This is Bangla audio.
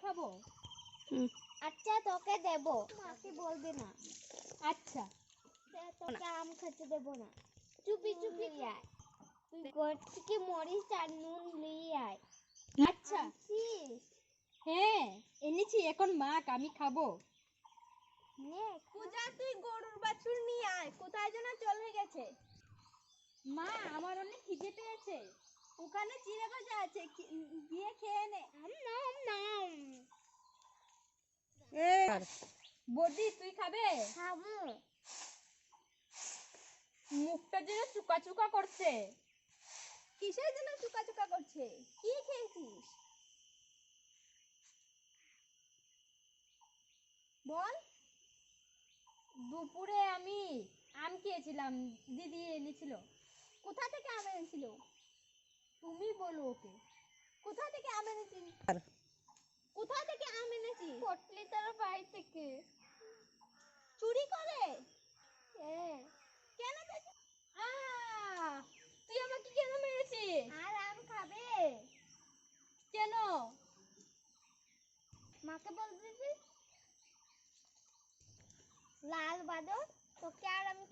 খাব? আচ্ছা তোকে দেব। মাকে বলবি না। আচ্ছা। তোকে আম খেতে দেব না। চুপি চুপি আয়। তুই ঘর থেকে মরিচ আর নুন নিয়ে আয়। আচ্ছা? হ্যাঁ এনেছি। এখন মাক আমি খাব। নে পূজা তুই গরুর বাছুর নিয়ে আয়। কোথায় যেন চলে গেছে। মা আমার অনেক খিদে পেয়েছে। ওখানে চিড়ে ভাজা আছে। গিয়ে খেয়ে নে। আম বদি তুই খাবে? খাব। মুখটা যেন চুকা চুকা করছে। কিসের জন্য চুকা চুকা করছে? কি খেয়েছিস? বল। দুপুরে আমি আম খেয়েছিলাম দিদি এনেছিল। কোথা থেকে আম এনেছিল? তুমি বলো ওকে। কোথা থেকে আম এনেছিস কোথা থেকে আম এনেছিস পটলি তার বাড়ি থেকে। চুরি করে? হ্যাঁ। কেন তুই আমাকে কেন মেরেছিস? আর আম খাবে? কেন? মাকে বলবি যে, লাল বাদর তোকে আর আমি